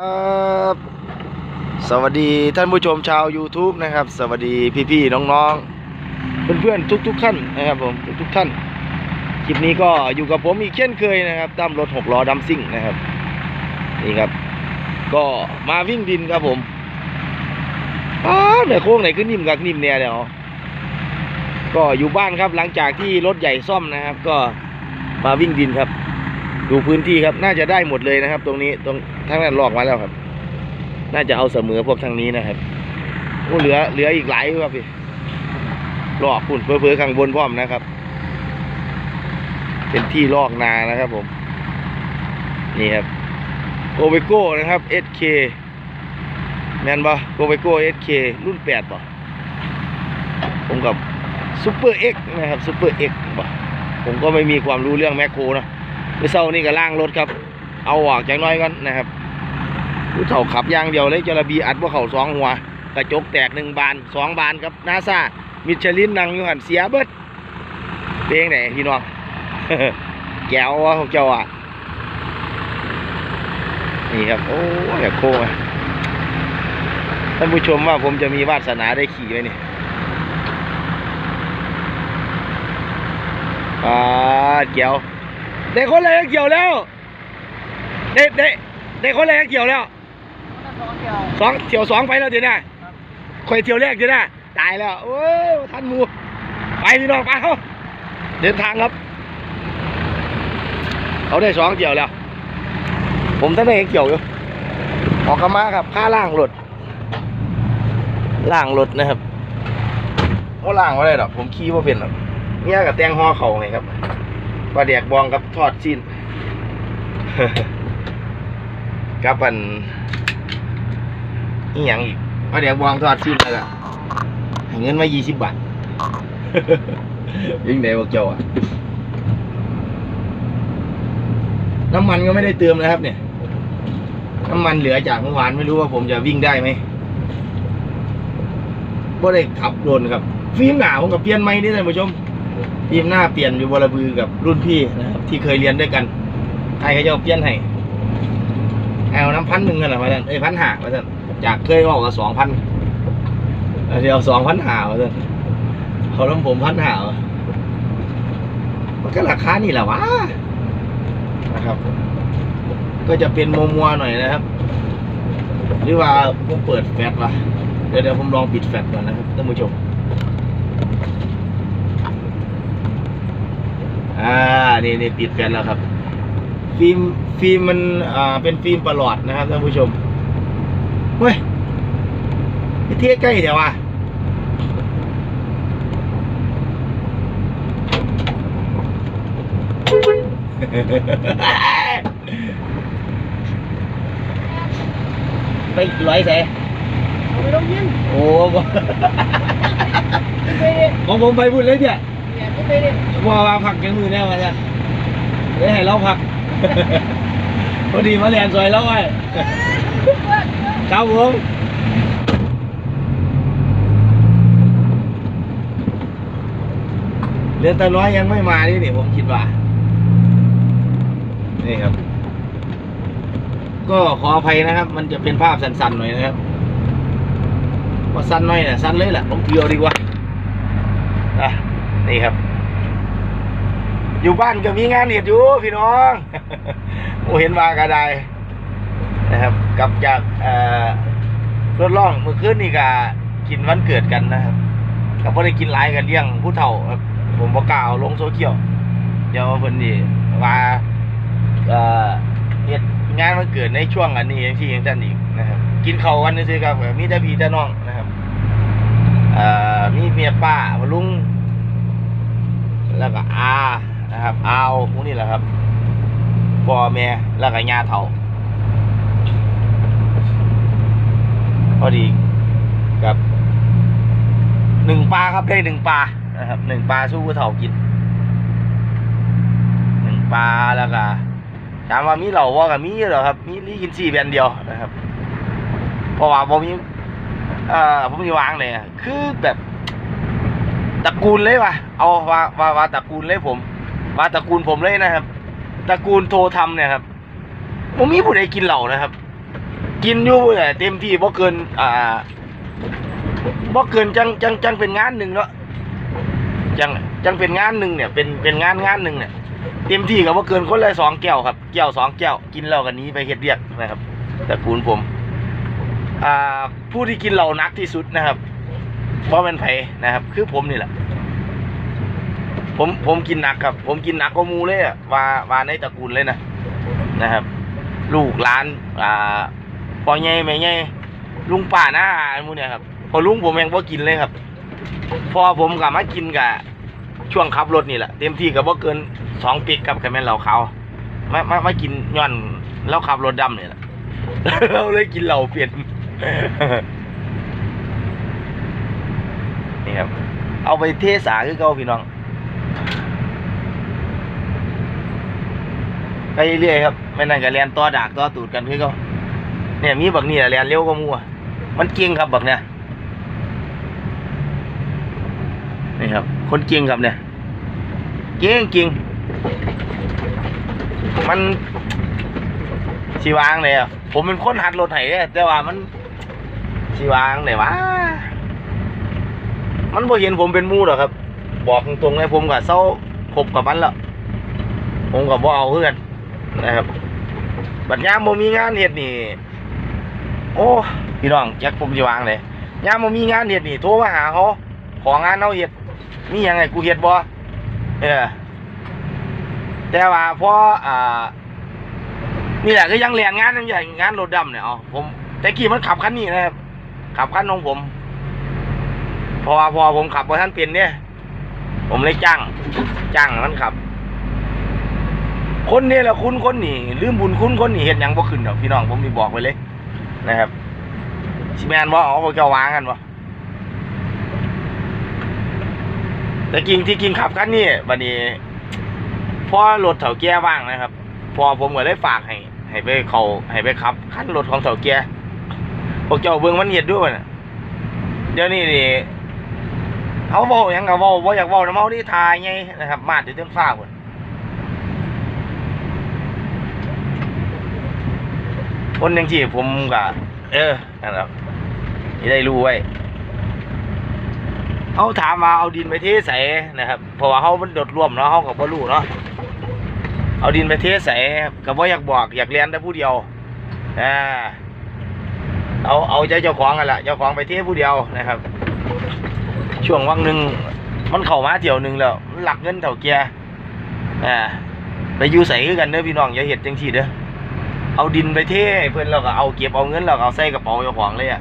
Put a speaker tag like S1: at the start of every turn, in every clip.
S1: ครับสวัสดีท่านผู้ชมชาว YouTube นะครับ สวัสดีพี่ๆน้องๆ เพื่อนๆทุกๆท่านนะครับผมทุกๆท่านคลิปนี้ก็อยู่กับผมอีกเช่นเคยนะครับตามรถหกล้อดัมซิ่งนะครับนี่ครับ ก็มาวิ่งดินครับผมอ้าไหนโค้งไหนขึ้นนิ่มกับนิ่มเนี่ยเดี๋ยวก็อยู่บ้านครับหลังจากที่รถใหญ่ซ่อมนะครับ ก็มาวิ่งดินครับ ดูพื้นที่ครับ น่าจะได้หมดเลยนะครับ ตรงนี้ตรงทั้งนั้นลอกมาแล้วครับ น่าจะเอาเสมอพวกทางนี้นะครับโอ้เหลือเหลืออีกหลายครับพี่ลอกปุ่นเพื่อๆข้างบนพร้อมนะครับ เป็นที่ลอกนานะครับผม นี่ครับโกเบโก้นะครับ SK แมนบ่โกเบโก้ SK รุ่นแปดบ่ผมกับซูเปอร์เอ็กนะครับซูเปอร์เอ็กบ่ผมก็ไม่มีความรู้เรื่องแมคโครนะ เมื่อเช้านี่ก็ล่างรถครับ เอาออกจากหน้อยกันนะครับผู้เฒ่าขับย่างเดียวเลยจระบีอัดพว่าเขาสองหัว กระจกแตกหนึ่งบานสองบานครับนาซามิชลินนั่งอยู่หันเสียเบิดเพลงไหนพี่น้องแก้ววะของเจ้าอะนี่ครับ โอ้ยโค้งท่านผู้ชมว่าผมจะมีวาสนาได้ขี่ไหมนี่ปาดเกียว ได้คนแรกเกี่ยวแล้วได้ได้ได้คนแรกเกี่ยวแล้วสองเที่ยวสองไปแล้วเดี๋ยวนะคอยเที่ยวแรกเดี๋ยวนะตายแล้วโอ้ยท่านมูไปพี่น้องไปเขาเดินทางครับเขาได้สองเกี่ยวแล้ว ผมท่านได้เกี่ยวอยู่ออกกมาครับค่าล่างรถล่างรถนะครับว่าล่างว่าได้ดอกผมขี่ว่าเป็นหรอกเนี่ยกับแตงห่อเขาไงครับ ปลาแดกบองกับทอดชิ้นกับอันนี่อหย่างอีกปลาแดกบองทอดชิ้นแล้วก็ให้เงินมายี่สิบบาทยิ่งไหนบอกเจ้าอะน้ำมันก็ไม่ได้เติมนะครับ เนี่ย น้ำมันเหลือจากเมื่อวานไม่รู้ว่าผมจะวิ่งได้ไหมก็ได้ขับโดนครับฟิล์มหนาผมกับเปลี่ยนไม้นี่ท่านผู้ชม ฟิมหน้าเปลี่ยนอยู่บรบือกับรุ่นพี่นะครับที่เคยเรียนด้วยกันใครเขาจะเอาเปลี่ยนให้เอาน้ำพันหนึ่งกันเหรอมาท่านเอ้ยพันหามาท่านจากเคยออกกับสองพันเดี๋ยวสองพันหามาท่านเขาล้ผมพันหามันก็ราคานี่แหละวะนะครับ ก็จะเป็นมัวมัวหน่อยนะครับ หรือว่าผมเปิดแฟลชวะเดี๋ยวเดี๋ยวผมลองปิดแฟลชก่อนนะครับท่านผู้ชม อ่านี่นี่ปิดแฟลชแล้วครับ ฟิล์มฟิล์มมันอ่าเป็นฟิล์มประหลอดนะครับท่านผู้ชมเฮ้ยไปเที่ยวใกล้เดี๋ยวว่ะไปร้อยแส
S2: ไม่ต้องยิง
S1: โอ้บ่
S2: ไม่ได้
S1: ของผมไปพูดเลยเนี่ย
S2: เนี่ยไม่ได้
S1: ว่าว่าผักยังมือแน่มาเนี่ยเดี๋ยวให้เราผัก พอดีมาเรียนซอยเราไว้ครับผมเรียนแต่ร้อยยังไม่มานี่นี่ผมคิดว่า นี่ครับ ก็ขออภัยนะครับ มันจะเป็นภาพสั้นๆหน่อยนะครับว่าสั้นหน่อยเนี่ยสั้นเลยแหละผมเดียวดีกว่าอะ นี่ครับ อยู่บ้านก็มีงานเห็ดอยู่พี่น้องโอเห็นว่ากระไดนะครับ กลับจากเอ่อรถล่องเมื่อคืนนี่ก็กินวันเกิดกันนะครับก็บ่ได้กินหลายกันเลี้ยงผู้เฒ่าครับผมบอกกล่าวลงโซเชียลเดี๋ยวเพิ่นนี่ว่าเอ่อเฮ็ดงานวันเกิดในช่วงอันนี้อย่างที่อย่างนั้นอีกนะครับ กินเขาวันนี้สิครับมีแต่พี่แต่น้องนะครับเอ่อมีเมียป้าลุง แล้วก็อานะครับอาวพวกนี้แหละครับพ่อแม่แล้วก็ญาเฒ่าพอดีกับหนึ่งปลาครับได้หนึ่งปลานะครับหนึ่งปลาสู้ผู้เฒ่ากินหนึ่งปลาแล้วก็ถามว่ามีเหล่าว่ากับมีเหรอครับมีนี่กินสี่แบนเดียวนะครับเพราะว่าผมมีเอ่อผมมีวางเลยคือแบบ ตระกูลเลยว่ะ เอาว่าว่าว่าตระกูลเลยผมว่าตระกูลผมเลยนะครับ ตระกูลโทรทำเนี่ยครับผมมีผู้ใดกินเหล่านะครับ กินอยู่เนี่ยเต็มที่บ่เกิน อ่าบ่เกินจังจังจังเป็นงานหนึ่งเนาะจังจังเป็นงานหนึ่งเนี่ยเป็นเป็นงานงานหนึ่งเนี่ยเต็มที่ก็บ่เกินคนละสองแก้วครับแก้วสองแก้วกินเหล้ากันนี้ไปเฮ็ดเรียกนะครับตระกูลผม อ่าผู้ที่กินเหล้านักที่สุดนะครับ บ่เป็นไผนะครับ คือผมนี่แหละ ผมผมกินหนักครับ ผมกินหนักกว่ามูเลยอะว่าว่าในตระกูลเลยนะนะครับ ลูกหลานอ่าพ่อใหญ่แม่ใหญ่ลุงป้าน้าอามูเนี่ยครับพอลุงผมยังบ่กินเลยครับ พอผมกับมากินกับช่วงขับรถนี่แหละเต็มที่กับบ่เกินสองปิกกับแค่แม่นเหล้าขาวมามามากินย้อนแล้วขับรถดำเนี่ยแหละเราเลยกินเหล้าเปลี่ยน นี่ ครับ เอาไปเทสาคือเก่าพี่น้อง ไปเรื่อยครับไม่นั่นก็เรียนต่อดากต่อตูดกันคือเขาเนี่ยมีบักนี่แหละเรียนเร็วกว่ามัวมันเก่งครับบักเนี่ยนี่ครับ คนเก่งครับเนี่ยเก่งจริงมันสีวางเลยอะผมเป็นคนหัดรถไถเด้แต่ว่ามันสีวางเลยวะ มันบ่เห็นผมเป็นมูหรอกครับ บอกตรงๆเลยผมกับเศร้าคบกับมันแล้วผมกับบ่เอาเพื่อนนะครับบัดยามบ่มีงานเฮ็ดนี่ โอ้พี่น้องแจ็คผมสิวางเลยยามบ่มีงานเฮ็ดนี่โทรมาหาเขาของานเฮาเฮ็ดมียังไงกูเฮ็ดบ่เออแต่ว่าพออ่านี่แหละก็ยังเรียนงานยังใหญ่งานรถดำเนี่ยเอผมแต่กี้มันขับคันนี้นะครับขับคันของผม เพราะว่าพอผมขับบ่ทันเป็นเนี่ย ผมเลยจ้างจ้างมันขับ คนนี้แหละคุณคนนี่ลืมบุญคุณคนนี่เห็นยังบ่ขึ้นดอกพี่น้องผมมีบอกไว้เลย นะครับสิแมนบ่เอาพวกเจ้าวางกันบ่แต่กิ่งที่กิ่งขับกันนี่บัดนี้พอรถเถาแก่ว่างนะครับ พอผมก็เลยฝากให้ ให้ไปเขาให้ไปขับคันรถของเถาแก่พวกเจ้าเบิ่งมันเฮ็ดด้วยน่ะเดี๋ยวนี้นี่ เขาเว้าหยังก็เว้าบ่อยากเว้านำเฮาที่ทายไงนะครับ มาดอยู่เทิงฟ้าพุ่นคนยังที่ผมก็เออนั่นแหละที่ได้รู้ไว้เขาถามมาเอาดินไปเทใส่นะครับ เพราะว่าเขามันโดดร่วมเนาะเขากับพ่รู้เนาะเอาดินไปเทใส่ก็บ่อยากบอกอยากเรียนแต่ผู้เดียวอ่าเอาเอาใจเจ้าของกันละเจ้าของไปเทผู้เดียวนะครับ ช่วงวังหนึ่งมันเข้ามาเที่ยวหนึ่งแล้วหลักเงินเถ่าเกียร์อ่าไปอยู่ใส่คือกันเด้อพี่น้องอย่าเห็ดจังซี่เด้อเอาดินไปเทเพื่อนเราก็เอาเก็บเอาเงินเราก็เอาใส่กระเป๋าเจ้าของเลยอะ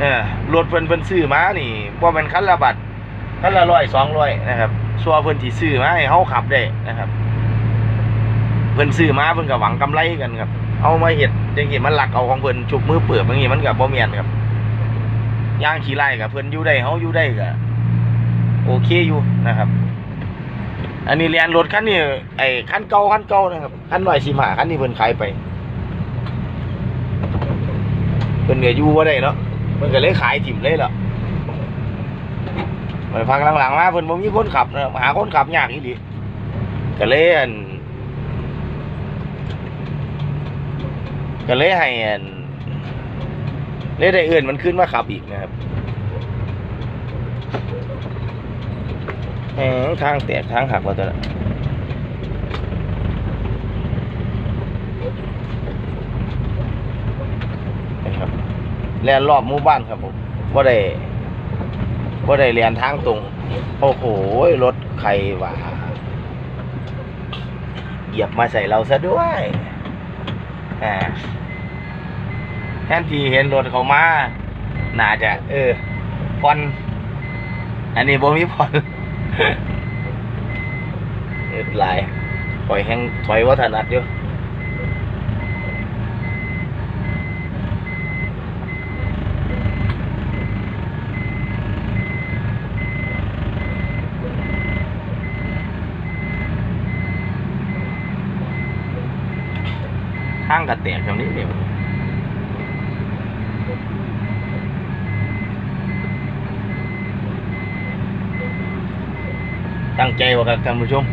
S1: เออรถเพิ่อนเพิ่อนซื้อมานี่ว่ามันคันละบาทคันละร้อยสองร้อยนะครับชัวเพิ่อนที่ซื้อมาให้เฮาขับได้นะครับ เพิ่อนซื้อมาเพิ่อนก็หวังกำไรกันครับเอามาเฮ็ดจังซี่มันหลักเอาของเพิ่อนฉุกมือเปิดบางทีมันก็บ่แม่นครับ ย่างขี่ไล่กับเพิ่อนอยู่ได้เฮาอยู่ได้ก็โอเคอยู่นะครับ อันนี้เรียนรถคันนี้ไอ้คันเก่าคันเก่านะครับคันร้อยสิบห้าคันนี้เพิ่นขายไปเพิ่นก็อยู่บ่ได้เนาะเพิ่นก็เลยขายถิ่มเลยล่ะไปพักหลังๆมาเพิ่นบ่มีคนขับนะหาคนขับยากอีหลีก็เลยอันก็เลยให้อัน เลยได้เอื่นมันขึ้นมาขับอีกนะครับทางแตกทางหักว่าตัวละนะครับแลนรอบหมู่บ้านครับผมว่าได้ว่าได้เรียนทางตรง โอ้โห รถใครวะเหยียบมาใส่เราซะด้วยอ่า แทนที่เห็นรถเขามาน่าจะ เออผ่อนอันนี้บ่มีผ่อนเอ็ดลายปล่อยแห้งถอยว่าถนัดอยู่ข้างกระแตกตรงนี้เดียว ตั้งใจว่ากับท่านผู้ชม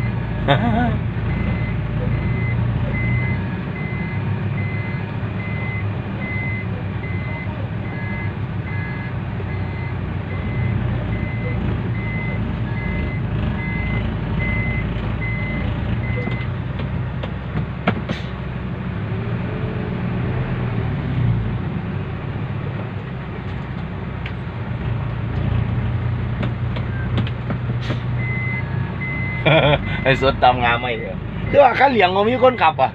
S1: ไอ้สดตามงามไม่เดียวคือว่าคันเหลียงมันมีคนขับอะ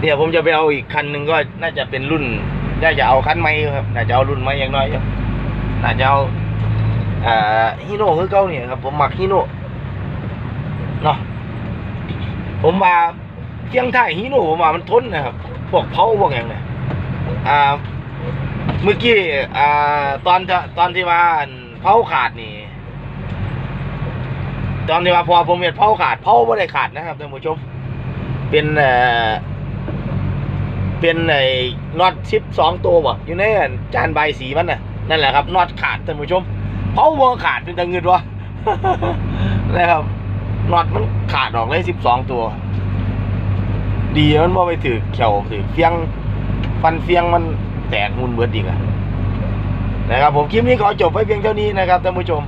S1: เนี่ยวผมจะไปเอาอีกคันหนึ่งก็น่าจะเป็นรุ่น น่าจะเอาคันใหม่ครับ น่าจะเอารุ่นใหม่อย่างน้อยอยู่น่าจะเอาอ่าฮีโน่คือเก่าเนี่ยครับ ผมมักฮีโน่เนาะผมมาเที่ยงไทยฮีโน่ผมว่ามันทนนะครับ วกเผาพวกอย่างเนี่ยอ่าเมื่อกี้อ่าตอนจะตอนที่ว่าเผาขาดนี่ ตอนที่ว่าพอผมเห็นเผาขาดเผาไม่ได้ขาดนะครับท่านผู้ชม เป็นเอ่อเป็นไอ้น็อตชิปสองตัวบ่อยู่ในจานใบสีมันน่ะนั่นแหละครับน็อตขาดท่านผู้ชมเผาวัขาดเป็นตะเงินวะนะครับน็อตมันขาดออกเลยสิบสองตัว ดีมันบ่ไปถือเขียวถือเฟียงฟันเฟียงมันแตกมุนเบิดอีกอะนะครับผมคลิปนี้ขอจบไว้เพียงเท่านี้นะครับท่านผู้ชม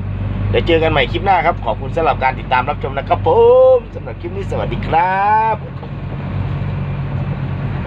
S1: เดี๋ยวเจอกันใหม่คลิปหน้าครับ ขอบคุณสำหรับการติดตามรับชมนะครับผมสำหรับคลิปนี้สวัสดีครับ